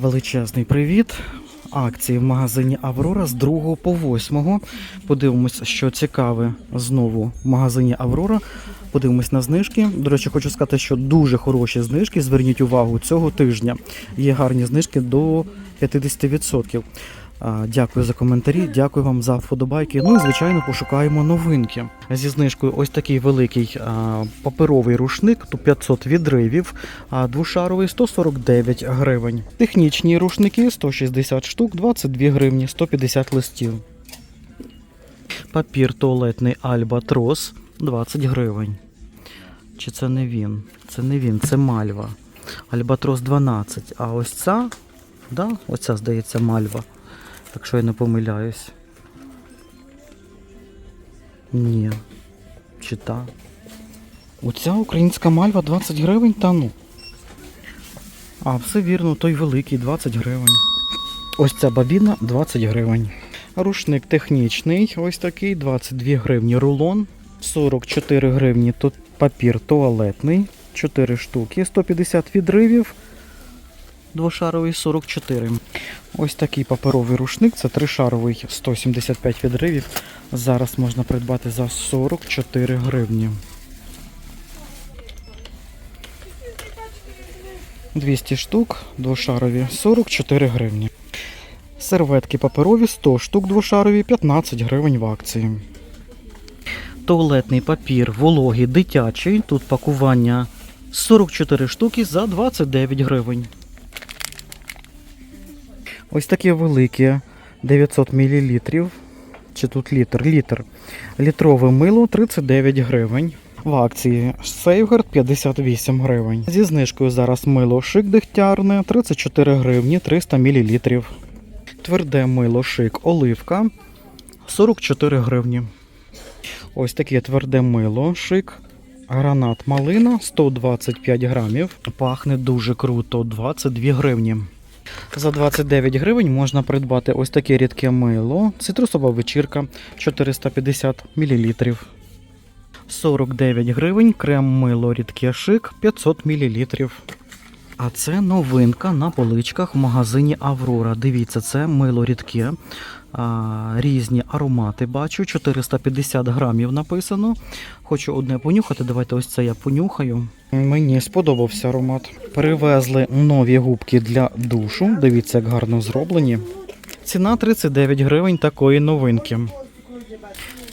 Величезний привіт. Акції в магазині Аврора з 2 по 8. Подивимось, що цікаве знову в магазині Аврора. Подивимось на знижки. До речі, хочу сказати, що дуже хороші знижки. Зверніть увагу цього тижня. Є гарні знижки до 50%. Дякую за коментарі, дякую вам за вподобайки. Ну і звичайно пошукаємо новинки. Зі знижкою ось такий великий паперовий рушник, тут 500 відривів, а двошаровий 149 гривень. Технічні рушники 160 штук, 22 гривні, 150 листів. Папір туалетний Альбатрос 20 гривень. Чи це не він? Це не він, це мальва. Альбатрос 12. А ось ця, да, оця, здається, мальва. Якщо я не помиляюсь. Ні. Чи та? Оця українська мальва 20 гривень, та ну. А, все вірно, той великий 20 гривень. Ось ця бабіна 20 гривень. Рушник технічний, ось такий, 22 гривні рулон, 44 гривні тут папір туалетний, 4 штуки, 150 відривів, двошаровий 44. Ось такий паперовий рушник, це тришаровий 175 відривів. Зараз можна придбати за 44 гривні. 200 штук, двошарові 44 гривні. Серветки паперові 100 штук двошарові 15 гривень в акції. Туалетний папір вологий дитячий. Тут пакування 44 штуки за 29 гривень. Ось такі великі 900 мл. Чи тут літр? Літр. Літрове мило 39 гривень. В акції Сейфгард 58 гривень. Зі знижкою зараз мило шик дегтярне 34 гривні 300 мл. Тверде мило шик оливка 44 гривні. Ось таке тверде мило шик. Гранат малина 125 грамів. Пахне дуже круто 22 гривні. За 29 гривень можна придбати ось таке рідке мило, цитрусова вечірка 450 мл. 49 гривень крем мило рідке шик 500 мл. А це новинка на поличках в магазині Аврора. Дивіться, це мило рідке. Різні аромати бачу. 450 грамів написано. Хочу одне понюхати. Давайте ось це я понюхаю. Мені сподобався аромат. Привезли нові губки для душу. Дивіться, як гарно зроблені. Ціна 39 гривень такої новинки.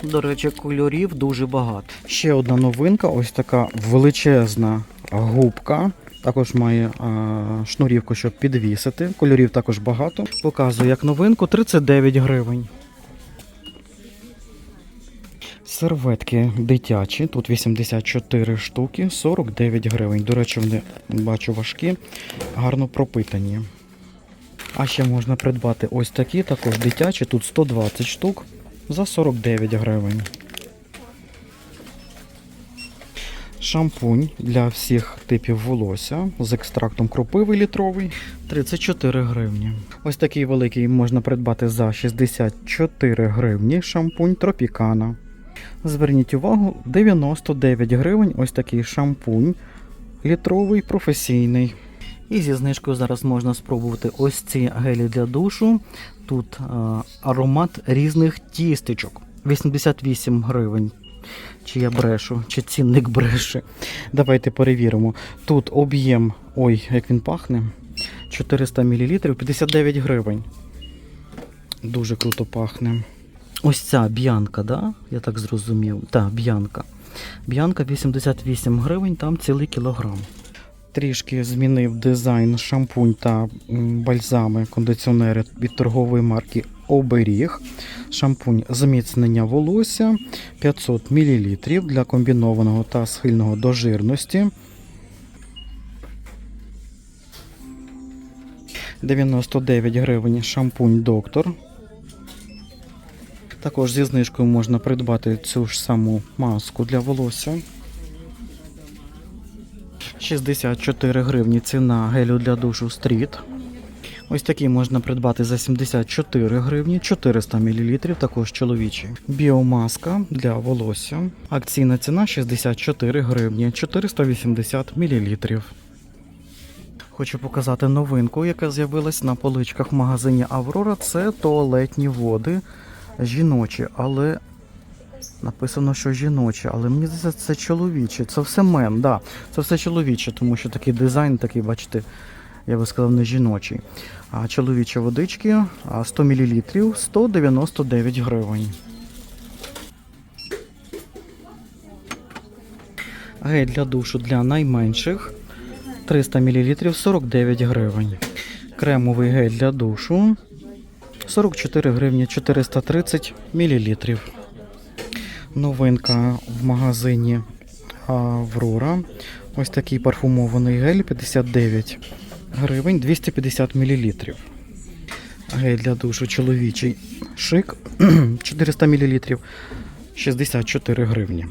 До речі, кольорів дуже багато. Ще одна новинка, ось така величезна губка. Також має а, шнурівку, щоб підвісити. Кольорів також багато. Показую як новинку 39 гривень. Серветки дитячі, тут 84 штуки, 49 гривень. До речі, вони бачу важкі, гарно пропитані. А ще можна придбати ось такі, також дитячі, тут 120 штук за 49 гривень. Шампунь для всіх типів волосся з екстрактом кропиви літровий 34 гривні. Ось такий великий можна придбати за 64 гривні. Шампунь Тропікана. Зверніть увагу, 99 гривень. Ось такий шампунь літровий професійний. І зі знижкою зараз можна спробувати ось ці гелі для душу. Тут е, аромат різних тістечок. 88 гривень. Чи я брешу, чи цінник бреше. Давайте перевіримо. Тут об'єм, ой, як він пахне. 400 мл, 59 гривень. Дуже круто пахне. Ось ця б'янка, да? Я так зрозумів. Так, б'янка. Б'янка 88 гривень, там цілий кілограм. Трішки змінив дизайн шампунь та бальзами, кондиціонери від торгової марки Оберіг. Шампунь зміцнення волосся 500 мл для комбінованого та схильного до жирності. 99 гривень шампунь доктор. Також зі знижкою можна придбати цю ж саму маску для волосся. 64 гривні ціна гелю для душу стріт. Ось такий можна придбати за 74 гривні, 400 мл, також чоловічий. Біомаска для волосся. Акційна ціна 64 гривні, 480 мл. Хочу показати новинку, яка з'явилась на поличках в магазині Аврора. Це туалетні води жіночі, але написано, що жіночі, але мені здається, це чоловічі. Це все мен, да. Це все чоловіче, тому що такий дизайн, такий, бачите, я би сказав, не жіночий. А чоловічі водички 100 мл 199 гривень. Гель для душу для найменших 300 мл 49 гривень. Кремовий гель для душу 44 гривні 430 мл. Новинка в магазині Аврора. Ось такий парфумований гель 59 гривень 250 мл. Гель для душу чоловічий шик 400 мл 64 гривні.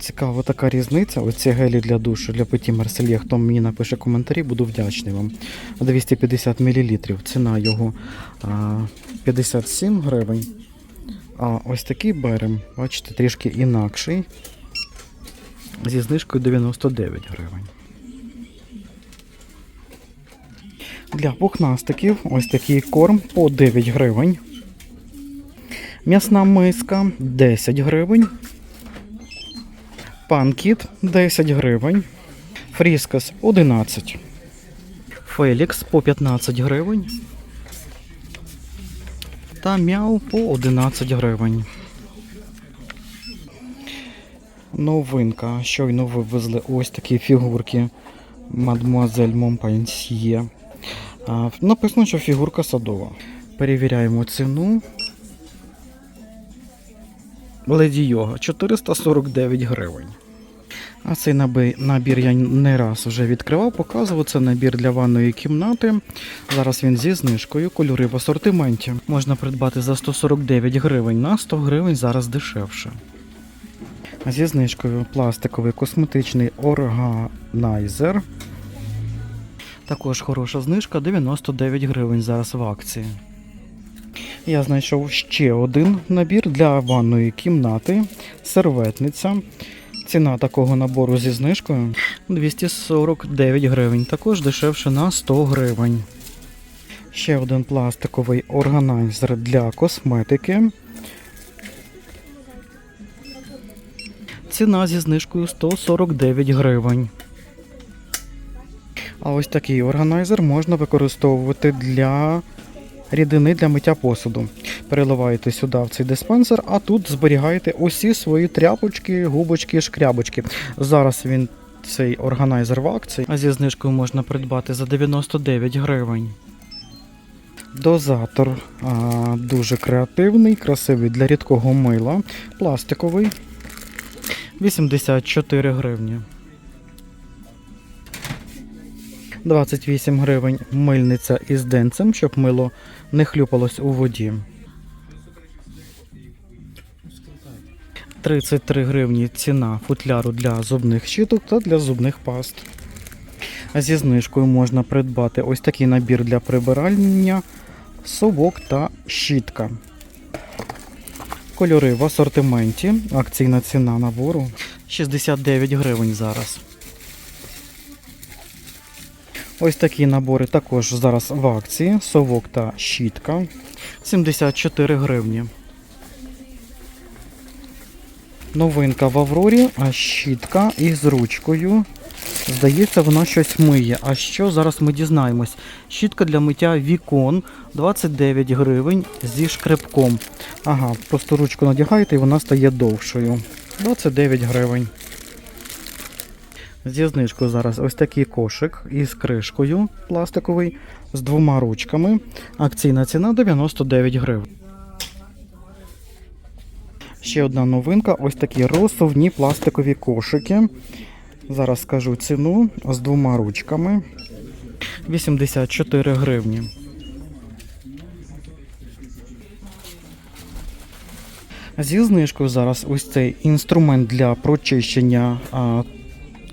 Цікава така різниця. Оці гелі для душу для Петі Марсельє. Хто мені напише коментарі, буду вдячний вам. 250 мл. Ціна його 57 гривень. А ось такий берем, бачите, трішки інакший. Зі знижкою 99 гривень. Для пухнастиків ось такий корм по 9 гривень. М'ясна миска 10 гривень. Панкіт 10 гривень. Фріскас 11. Фелікс по 15 гривень. Та мяу по 11 гривень. Новинка. Щойно вивезли ось такі фігурки Мадмуазель Монпансьє. Написано, що фігурка садова. Перевіряємо ціну. Леді Йога 449 гривень. А цей набір я не раз вже відкривав, показував. Це набір для ванної кімнати. Зараз він зі знижкою, кольори в асортименті. Можна придбати за 149 гривень на 100 гривень зараз дешевше. Зі знижкою пластиковий косметичний органайзер. Також хороша знижка 99 гривень зараз в акції. Я знайшов ще один набір для ванної кімнати. Серветниця. Ціна такого набору зі знижкою 249 гривень. Також дешевше на 100 гривень. Ще один пластиковий органайзер для косметики. Ціна зі знижкою 149 гривень. А ось такий органайзер можна використовувати для рідини для миття посуду. Переливаєте сюди в цей диспенсер, а тут зберігаєте усі свої тряпочки, губочки, шкрябочки. Зараз він цей органайзер в акції, а зі знижкою можна придбати за 99 гривень. Дозатор а, дуже креативний, красивий для рідкого мила, пластиковий 84 гривні. 28 гривень мильниця із денцем, щоб мило не хлюпалось у воді. 33 гривні ціна футляру для зубних щіток та для зубних паст. Зі знижкою можна придбати ось такий набір для прибирання, совок та щітка. Кольори в асортименті. Акційна ціна набору 69 гривень зараз. Ось такі набори також зараз в акції. Совок та щітка 74 гривні. Новинка в Аврорі, а щітка із ручкою. Здається, вона щось миє. А що зараз ми дізнаємось? Щітка для миття вікон 29 гривень зі шкребком. Ага, просто ручку надягаєте і вона стає довшою. 29 гривень. Зі знижкою зараз ось такий кошик із кришкою пластиковий з двома ручками. Акційна ціна 99 гривень. Ще одна новинка ось такі розсувні пластикові кошики. Зараз скажу ціну з двома ручками. 84 гривні. Зі знижкою зараз ось цей інструмент для прочищення а,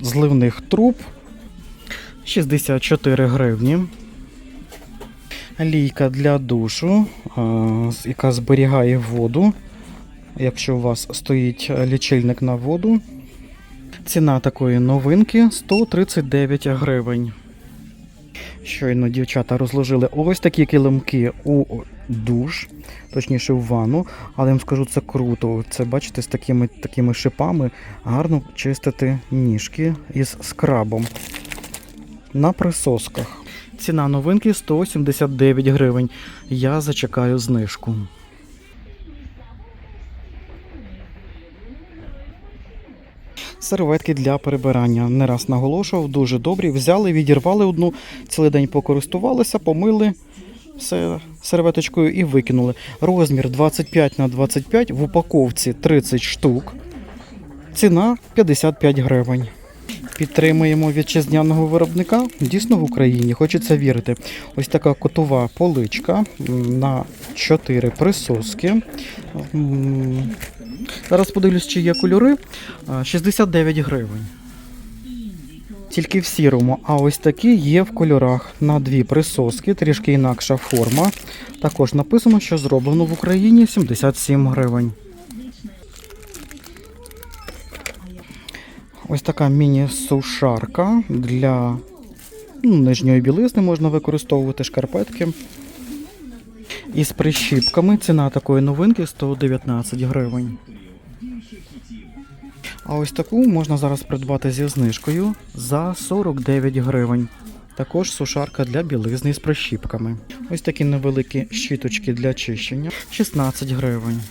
зливних труб 64 гривні. Лійка для душу, а, яка зберігає воду. Якщо у вас стоїть лічильник на воду. Ціна такої новинки 139 гривень. Щойно дівчата розложили ось такі килимки у душ, точніше в ванну, але я вам скажу, це круто. Це бачите, з такими, такими шипами гарно чистити ніжки із скрабом на присосках. Ціна новинки 179 гривень. Я зачекаю знижку. Серветки для перебирання. Не раз наголошував, дуже добрі. Взяли, відірвали одну, цілий день покористувалися, помили все серветочкою і викинули. Розмір 25 на 25 в упаковці 30 штук. Ціна 55 гривень. Підтримуємо вітчизняного виробника. Дійсно в Україні, хочеться вірити. Ось така котова поличка на 4 присоски. Зараз подивлюсь, чи є кольори. 69 гривень. Тільки в сірому. А ось такі є в кольорах на дві присоски, трішки інакша форма. Також написано, що зроблено в Україні 77 гривень. Ось така міні-сушарка для ну, нижньої білизни можна використовувати шкарпетки. Із прищіпками ціна такої новинки 119 гривень. А ось таку можна зараз придбати зі знижкою за 49 гривень. Також сушарка для білизни з прищіпками. Ось такі невеликі щіточки для чищення 16 гривень.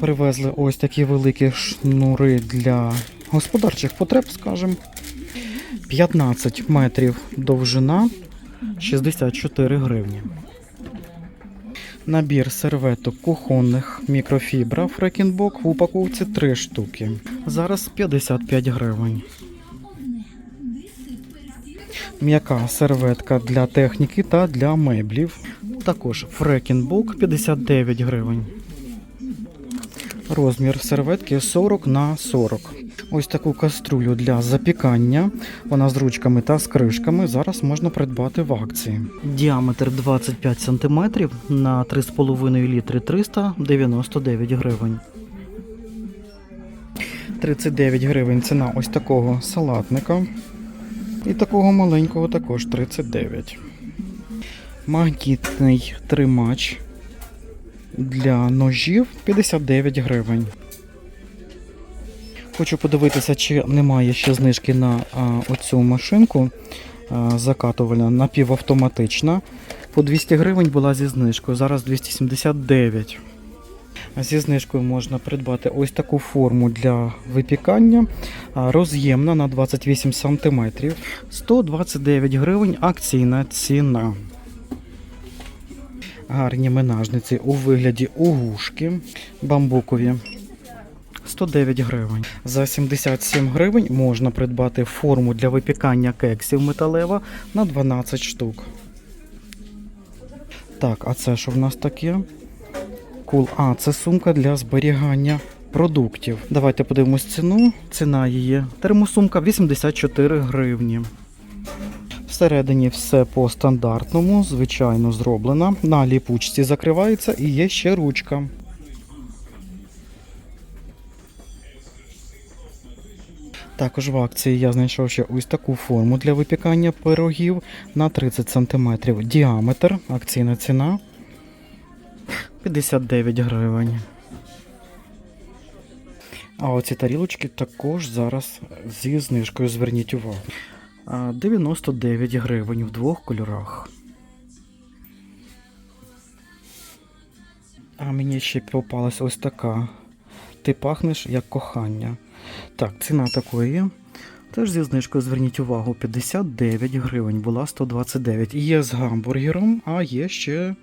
Привезли ось такі великі шнури для господарчих потреб, скажімо. 15 метрів довжина 64 гривні. Набір серветок кухонних мікрофібра Фрекінбок в упаковці 3 штуки. Зараз 55 гривень. М'яка серветка для техніки та для меблів. Також Фрекінбок 59 гривень. Розмір серветки 40 на 40. Ось таку каструлю для запікання. Вона з ручками та з кришками. Зараз можна придбати в акції. Діаметр 25 см на 3,5 літри 399 гривень. 39 гривень ціна ось такого салатника. І такого маленького також 39. Магнітний тримач для ножів 59 гривень. Хочу подивитися, чи немає ще знижки на а, оцю машинку а, закатувальна напівавтоматична. По 200 гривень була зі знижкою, зараз 279. А Зі знижкою можна придбати ось таку форму для випікання, роз'ємна на 28 см. 129 гривень акційна ціна. Гарні менажниці у вигляді угушки бамбукові. 109 гривень. За 77 гривень можна придбати форму для випікання кексів металева на 12 штук. Так, а це що в нас таке? Кул. А, це сумка для зберігання продуктів. Давайте подивимось ціну. Ціна її. Термосумка 84 гривні. Всередині все по стандартному, звичайно, зроблено. На ліпучці закривається і є ще ручка. Також в акції я знайшов ще ось таку форму для випікання пирогів на 30 см діаметр. Акційна ціна 59 гривень. А оці тарілочки також зараз зі знижкою. Зверніть увагу. 99 гривень в двох кольорах. А мені ще попалась ось така. Ти пахнеш як кохання. Так, ціна такої. Теж зі знижкою зверніть увагу, 59 гривень, була 129. Є з гамбургером, а є ще.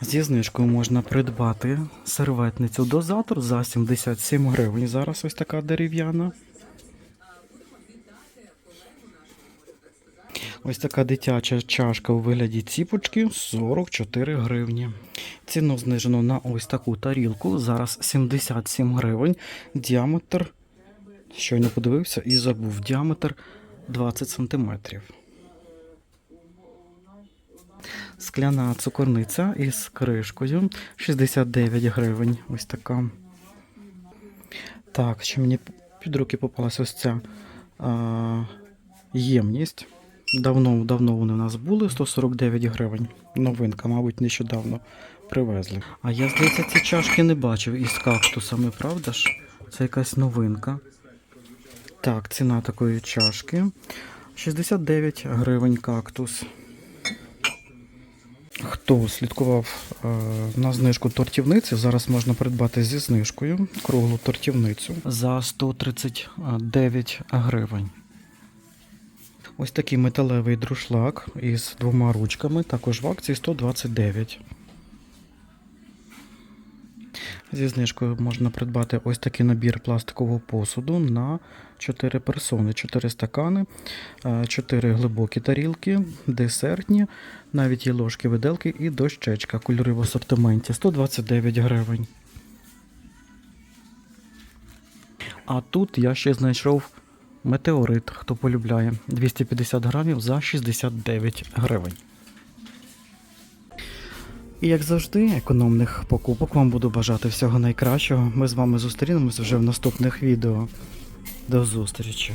Зі знижкою можна придбати серветницю дозатор за 77 гривень. Зараз ось така дерев'яна. Ось така дитяча чашка у вигляді ціпочки 44 гривні. Ціну знижено на ось таку тарілку. Зараз 77 гривень. Діаметр. Щойно подивився і забув. Діаметр 20 сантиметрів. Скляна цукорниця із кришкою 69 гривень. Ось така. Так, що мені Під руки попалась ось ця а, ємність. Давно, давно вони у нас були 149 гривень. Новинка, мабуть, нещодавно привезли. А я, здається, ці чашки не бачив із кактусами, правда ж? Це якась новинка. Так, ціна такої чашки 69 гривень кактус. Хто слідкував е, на знижку тортівниці, зараз можна придбати зі знижкою круглу тортівницю за 139 гривень. Ось такий металевий друшлак із двома ручками, також в акції 129. Зі знижкою можна придбати ось такий набір пластикового посуду на 4 персони, 4 стакани, 4 глибокі тарілки, десертні, навіть є ложки, виделки і дощечка. Кольори в асортименті 129 гривень. А тут я ще знайшов метеорит, хто полюбляє. 250 грамів за 69 гривень. І як завжди, економних покупок вам буду бажати всього найкращого. Ми з вами зустрінемось вже в наступних відео. До зустрічі!